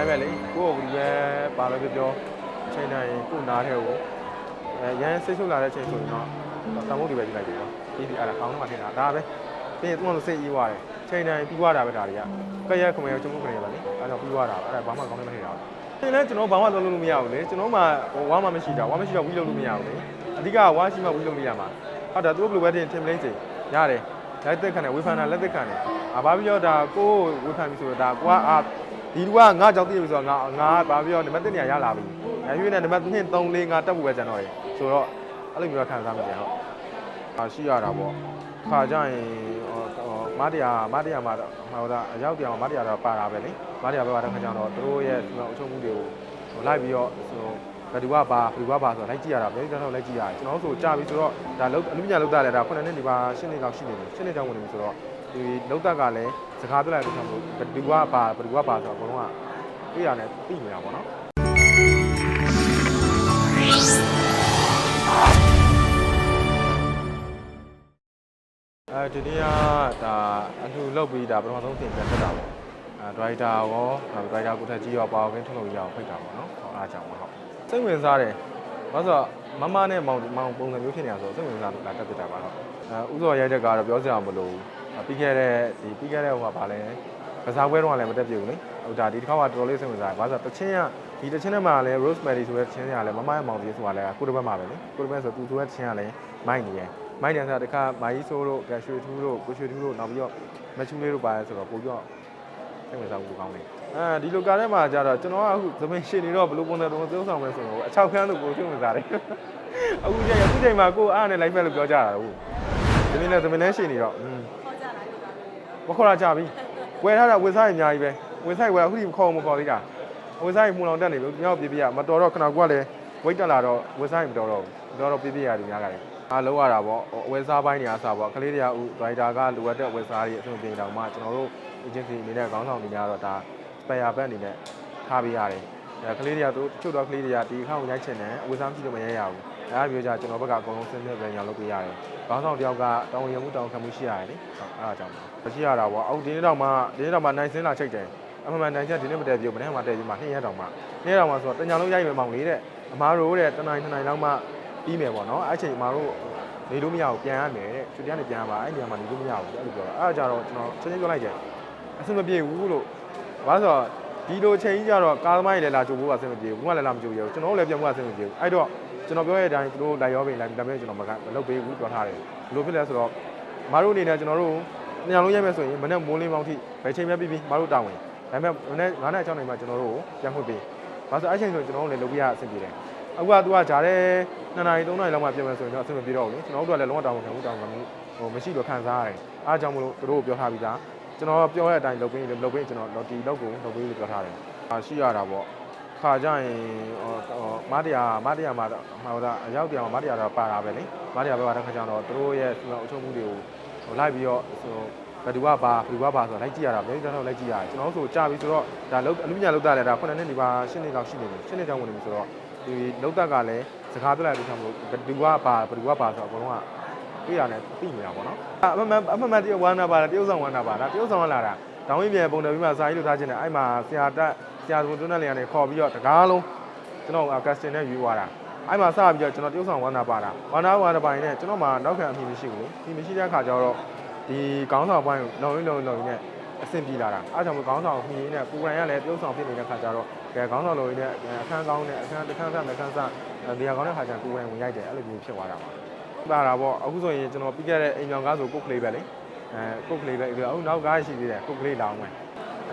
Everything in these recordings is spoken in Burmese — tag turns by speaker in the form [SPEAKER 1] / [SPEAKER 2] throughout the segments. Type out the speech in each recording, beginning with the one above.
[SPEAKER 1] တိုင်းပဲလေကိုယ့်ကိုယ်ကပဲပါပဲပြောပြောအချိန်တိုင်းကိုယ်နားထဲကိုအဲရန်စိတ်ဆုပ်လာတဲ့အချိန်ဆိုရင်တော့တမုတ်တွေပဲကြည့်လိုက်တယ်ပေါ့ဒီဒီအဲ့ဒါကောင်းမှထင်တာဒါပဲပြီးရင်သူ့ကစိတ်အေးသွားတယ်ချိန်တိုင်းပြီးသွားတာပဲဒါတွေကကရက်ခမရချုံမှုခနေပါလေအဲ့တော့ပြီးသွားတာအဲ့ဒါဘာမှကောင်းနေမထင်တာဘူးဒီလဲကျွန်တော်ဘာမှလုပ်လို့မရဘူးလေကျွန်တော်မှဟိုဝါမှမရှိတာဝါမရှိတော့ဝီလုပ်လို့မရဘူးလေအဓိကဝါရှိမှဝီလုပ်လို့ရမှာဟုတ်တယ်သူဘယ်လိုပဲတင်ထင်မလိမ့်စေရတယ်လက်သက်ခံတယ်ဝေဖန်တာလက်သက်ခံတယ်အာဘာပြီးတော့ဒါကိုယ်ဝေဖန်ပြီဆိုတော့ဒါကိုကအာ ဒီလူကငါကြောက်တည်ပြီဆိုတော့ငါငါဘာပြီးတော့နံပါတ်1နေရာရလာပြီအဲရွေးနေနံပါတ်2 3 4 5တက်ဖို့ပဲကျန်တော့ရယ်ဆိုတော့အဲ့လိုမျိုးခံစားမိတယ်ဟုတ်အာရှိရတာပေါ့ခါကြရင်ဟိုဟိုမတရားမတရားမှာတော့ဟိုဒါအရောက်တရားမှာမတရားတော့ပါတာပဲလေမတရားပဲပါတဲ့ခါကျတော့သူတို့ရဲ့ဒီမှာအချုပ်မှုတွေကိုဟိုလိုက်ပြီးတော့ဟိုဘယ်သူကပါဘယ်သူကပါဆိုတော့လိုက်ကြည့်ရတာပဲကျွန်တော်လိုက်ကြည့်ရတယ်ကျွန်တော်ဆိုကြာပြီဆိုတော့ဒါလောက်အမှုညာလောက်တာလဲဒါခုနှစ်နှစ်ဒီပါရှင်းနေလောက်ရှိနေတယ်ရှင်းနေကြောင်းဝင်နေပြီဆိုတော့ ဒီလောက်တက်ကလည်းစကားပြောလိုက်လို့ဆိုတော့ဘယ်သူကပါဘယ်သူကပါဆိုတော့အကုန်လုံးကသိရတယ်သိနေတာပေါ့နော်အဲဒီနေ့ကဒါအလှလုပ်ပြီးဒါပထမဆုံးသင်ပြန်တက်တာပေါ့အဲဒရိုက်တာရောနောက်ဒရိုက်တာကိုထက်ကြီးရောပါဝင်ထုတ်လို့ရအောင်ဖိတ်တာပေါ့နော်ဟောအားကြောင့်ပါဟုတ်စိတ်ဝင်စားတယ်ဘာလို့ဆိုတော့မမနဲ့မောင်မောင်ပုံစံမျိုးဖြစ်နေတာဆိုတော့စိတ်ဝင်စားလို့လာတက်ပြတာပါတော့အဲဥစောရိုက်တဲ့ကတော့ပြောစရာမလိုဘူး ပြီးခဲ့တဲ့ဒီပြီးခဲ့တဲ့ဟိုကဗာလဲကစားပွဲတော့လည်းမတက်ပြဘူးလေဟိုဒါဒီတစ်ခါကတော်တော်လေးစိတ်ဝင်စားတယ်ဘာလို့ဆိုတော့တချင်းကဒီတချင်းထဲမှာလည်း Rosemary ဆိုတဲ့တချင်းကလည်းမမရဲ့မောင်ကြီးဆိုတာလည်းကိုတစ်ဘက်မှာပဲလေကိုတစ်ဘက်ဆိုသူဆိုတဲ့တချင်းကလည်းမိုက်နေရဲ့မိုက်တယ်ဆိုတာတခါမာကြီးဆိုးတို့ကရွှေထူးတို့ကိုရွှေထူးတို့နောက်ပြီးတော့မချူလေးတို့ပါတယ်ဆိုတော့ပို့ပြီးတော့စိတ်ဝင်စားဖို့ကောင်းတယ်အဲဒီလိုကားထဲမှာကြတော့ကျွန်တော်ကအခုသမင်ရှင်နေတော့ဘယ်လိုပုံစံတုံးသုံးဆောင်မလဲဆိုတော့အချောက်ခန်းလို့ကိုစိတ်ဝင်စားတယ်အခုကျရင်အခုချိန်မှာကိုအားနဲ့ live ပဲလို့ပြောကြတာဟုတ်သမင်နဲ့သမင်နဲ့ရှင်နေတော့อืม
[SPEAKER 2] ခေါ်ကြတာလို့ပါ
[SPEAKER 1] မခေါ်တာကြပြီဝယ်ထားတာဝယ်စားရင်အများကြီးပဲဝယ်စားရင်ဝယ်အခုဒီခေါ်မခေါ်သေးတာဝယ်စားရင်မှုလောင်တက်နေပြီညောက်ပြပြရမတော်တော့ခဏကလည်းဝိတ်တက်လာတော့ဝယ်စားရင်မတော်တော့ဘူးတော်တော့ပြပြရတယ်များကြတယ်အားလုံးရတာပေါ့ဝယ်စားပိုင်းနေအားစားပေါ့ကလေးတွေကဥဒရိုက်တာကလိုအပ်တဲ့ဝယ်စားတွေအဆင်ပြေတော့မှကျွန်တော်တို့ agency အနေနဲ့ခေါင်းဆောင်တွေကတော့ဒါ spare band အနေနဲ့ထားပေးရတယ်အဲကလေးတွေကတို့ချုပ်တော့ကလေးတွေကဒီအခါကိုရိုက်ချင်တယ်အဝယ်စားမရှိလို့မရရဘူး အဲဒါမျိုးကြကျွန်တော်ဘက်ကအကုန်လုံးဆင်းရဲပြန်ရောင်းလုပ်ပေးရတယ်ခေါင်းဆောင်တယောက်ကတောင်းရင်မှုတောင်းခံမှုရှိရတယ်လေဟုတ်အဲဒါကြောင့်မရှိရတာပေါ့အော်ဒီနေ့တော့မှဒီနေ့တော့မှနိုင်စင်းလာချိန်တယ်အမှန်မှန်နိုင်ချက်ဒီနေ့မတည့်ပြဘူးမနေ့ကမှတည့်ပြီးမှနှစ်ရက်တောင်မှနှစ်ရက်တောင်မှဆိုတော့တညာလုံးရိုက်မယ်မောင်လေးတဲ့အမားတို့တဲ့တနိုင်နှစ်နိုင်လောက်မှပြီးမယ်ပေါ့နော်အဲ့ချိန်အမားတို့နေလို့မရဘူးပြန်ရမယ်တဲ့ချွတ်တန်းနေပြန်ရပါအဲ့ဒီနေရာမှာနေလို့မရဘူးအဲ့လိုပြောတာအဲ့ဒါကြတော့ကျွန်တော်ချက်ချင်းပြောလိုက်တယ်အဆင်မပြေဘူးလို့ဘာလို့ဆိုတော့ဒီလိုချိန်ကြီးကြတော့ကားသမားကြီးလည်းလာကြိုဖို့အဆင်မပြေဘူးဘုကလည်းလာမကြိုရဘူးကျွန်တော်တို့လည်းပြန်ဖို့အဆင်မပြေဘူးအဲ့တော့ ကျွန်တော်ပြောရတဲ့အတိုင်းသူတို့လိုက်ရောပင်လိုက်ဒါပေမဲ့ကျွန်တော်မကမလုပ်ပေးဘူးပြောထားတယ်ဘယ်လိုဖြစ်လဲဆိုတော့မအားတို့အနေနဲ့ကျွန်တော်တို့ညလုံးရိုက်မယ်ဆိုရင်မနေ့မိုးလင်းပေါင်းထိဘယ်ချိန်ပဲပြီးပြီးမအားတို့တာဝန်ဒါပေမဲ့မနေ့9နဲ့6နိုင်မှကျွန်တော်တို့ကိုပြန်ခွင့်ပေးဘာလို့အဲ့ချိန်ဆိုကျွန်တော်တို့လည်းလုပ်ပြရအဆင်ပြေတယ်အခုကသူကဂျားတဲ့2နာရီ3နာရီလောက်မှပြန်မယ်ဆိုရင်တော့အဆင်မပြေတော့ဘူးလေကျွန်တော်တို့ကလည်းလုံးဝတာဝန်ခံမှုတာဝန်ခံမှုဟိုမရှိတော့ခံစားရတယ်အားကြောင့်မလို့သူတို့ကိုပြောထားပြီးသားကျွန်တော်ပြောရတဲ့အတိုင်းလုပ်ပေးလုပ်ပေးကျွန်တော်ဒီလောက်ကိုလုပ်ပေးလို့ပြောထားတယ်အာရှိရတာပေါ့ ခါကြရင်ဟိုဟိုမတရားမတရားမှာဟိုဒါအရောက်တရားမှာမတရားတော့ပါတာပဲလေမတရားပဲပါတဲ့ခါကျတော့သူတို့ရဲ့အချုပ်မှုတွေကိုဟိုလိုက်ပြီးတော့ဟိုဘယ်သူကပါဘယ်သူကပါဆိုတော့လိုက်ကြည့်ရတာပဲကျွန်တော်လိုက်ကြည့်ရတယ်ကျွန်တော်ဆိုကြာပြီဆိုတော့ဒါလောက်အမှုညာလောက်တာလဲဒါခုနှစ်နှစ်ဒီပါရှင်းနေလောက်ရှိနေတယ်ရှင်းနေကြောင်းဝင်နေပြီဆိုတော့ဒီလောက်တက်ကလည်းစကားပြောလိုက်လို့ဆိုတော့ဘယ်သူကပါဘယ်သူကပါဆိုတော့အကုန်လုံးကတွေ့ရတယ်သိနေတာပေါ့နော်အမှန်မှန်အမှန်မှန်တရုတ်ဝမ်းနာပါလားတရုတ်ဆောင်ဝမ်းနာပါလားတရုတ်ဆောင်လာတာတောင်းဝင်းပြန်ပုံတယ်ပြီးမှစာရေးလို့ထားခြင်းနဲ့အဲ့မှာဆရာတက်ဆရာစုံတွန်းတဲ့နေရာနေခေါ်ပြီးတော့တကားလုံးကျွန်တော်ကတ်စတင်နဲ့ယူသွားတာအဲ့မှာစပြီးတော့ကျွန်တော်တရုတ်ဆောင်ဝမ်းနာပါတာဝမ်းနာဝမ်းနာပိုင်းနဲ့ကျွန်တော်မှနောက်ခံအဖြစ်မရှိဘူးလေဒီမရှိတဲ့အခါကျတော့ဒီကောင်းဆောင်ပိုင်းကိုလုံရင်းလုံရင်းလုံရင်းနဲ့အဆင်ပြေလာတာအားကြောင့်ကောင်းဆောင်မှီရင်းနဲ့ပူရန်ရလည်းတရုတ်ဆောင်ဖြစ်နေတဲ့ခါကျတော့ကဲကောင်းဆောင်လုံရင်းနဲ့အခန်းကောင်းနဲ့အခန်းတစ်ခန်းဆက်တစ်ခန်းဆက်နေရာကောင်းတဲ့ခါကျပူရန်ဝင်ရိုက်တယ်အဲ့လိုမျိုးဖြစ်သွားတာပါပါတာပေါ့အခုဆိုရင်ကျွန်တော်ပြီးခဲ့တဲ့အိမ်ကြောင်ကားဆိုကုတ်ကလေးပဲလေအဲကုတ်ကလေးပဲအခုနောက်ကားရှိသေးတယ်ကုတ်ကလေးလောင်းမယ်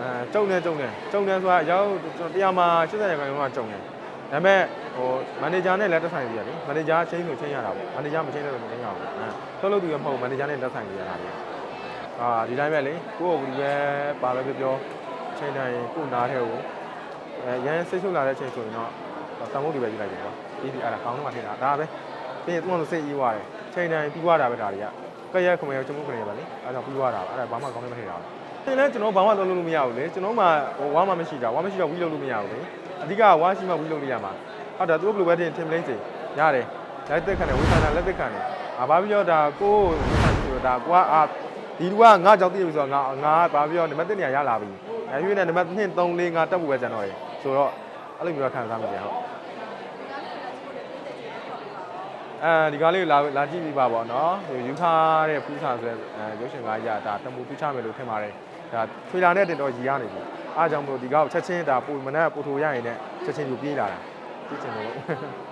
[SPEAKER 1] အဲကျုံနေကျုံနေကျုံနေဆိုတာရောက်ကျွန်တော်တရားမှာ80ရာခိုင်နှုန်းကကျုံနေဒါပေမဲ့ဟိုမန်နေဂျာနဲ့လက်သက်ဆိုင်ပြရတယ်မန်နေဂျာချင်းဆိုချင်းရတာပေါ့မန်နေဂျာမချင်းလို့မချင်းရဘူးအဲထုတ်လို့သူရမဟုတ်မန်နေဂျာနဲ့လက်ဆိုင်ပြရတာလေအာဒီတိုင်းပဲလေကိုယ့်ကိုယ်ကပဲပါပဲပြောပြောချိန်တိုင်းကိုယ်နားထဲကိုအဲရန်စိတ်ဆုပ်လာတဲ့အချိန်ဆိုရင်တော့တန်ဖို့တွေပဲကြည့်လိုက်တယ်ပေါ့ဒီဒီအဲ့ဒါကောင်းမှထင်တာဒါပဲပြီးရင်သူ့ကစိတ်အေးသွားတယ်ချိန်တိုင်းပြီးသွားတာပဲဒါတွေကကရက်ခမရချုံမှုခနေပါလေအဲ့ဒါပြီးသွားတာအဲ့ဒါဘာမှကောင်းနေမထင်တာဘူး ဒီလဲကျွန်တော်ဘာမှလုပ်လို့မရဘူးလေကျွန်တော်မှဟိုဝါမှမရှိတာဝါမရှိတော့ဝီလုပ်လို့မရဘူးလေအဓိကဝါရှိမှဝီလုပ်လို့ရမှာဟုတ်တယ်သူဘယ်လိုပဲတင်ထင်မလိမ့်စေရတယ်လက်သက်ခံတယ်ဝေဖန်တာလက်သက်ခံတယ်အာဘာပြီးတော့ဒါကိုယ်ဝေဖန်ဆိုတော့ဒါကိုကအာဒီလူကငါကြောက်တည်ပြီဆိုတော့ငါငါဘာပြီးတော့နံပါတ်1နေရာရလာပြီအဲရွေးနေနံပါတ်2 3 4 5တက်ဖို့ပဲကျန်တော့တယ်ဆိုတော့အဲ့လိုမျိုးခံစားမိတယ်ဟုတ်အဲဒီကားလေးကိုလာလာကြည့်ပြီးပါပေါ့နော်ဟိုယူထားတဲ့ဖူးဆာဆိုတဲ့အဲရုပ်ရှင်ကားကြီးကဒါတမူပြချမယ်လို့ထင်ပါတယ် ဒါထွေလာနဲ့တင်တော့ရီရနေပြီအားကြောင့်မလို့ဒီကားကိုချက်ချင်းဒါပိုမနဲ့ပို့ထိုရရင်လည်းချက်ချင်းယူပြေးလာတာကြည့်ချင်လို့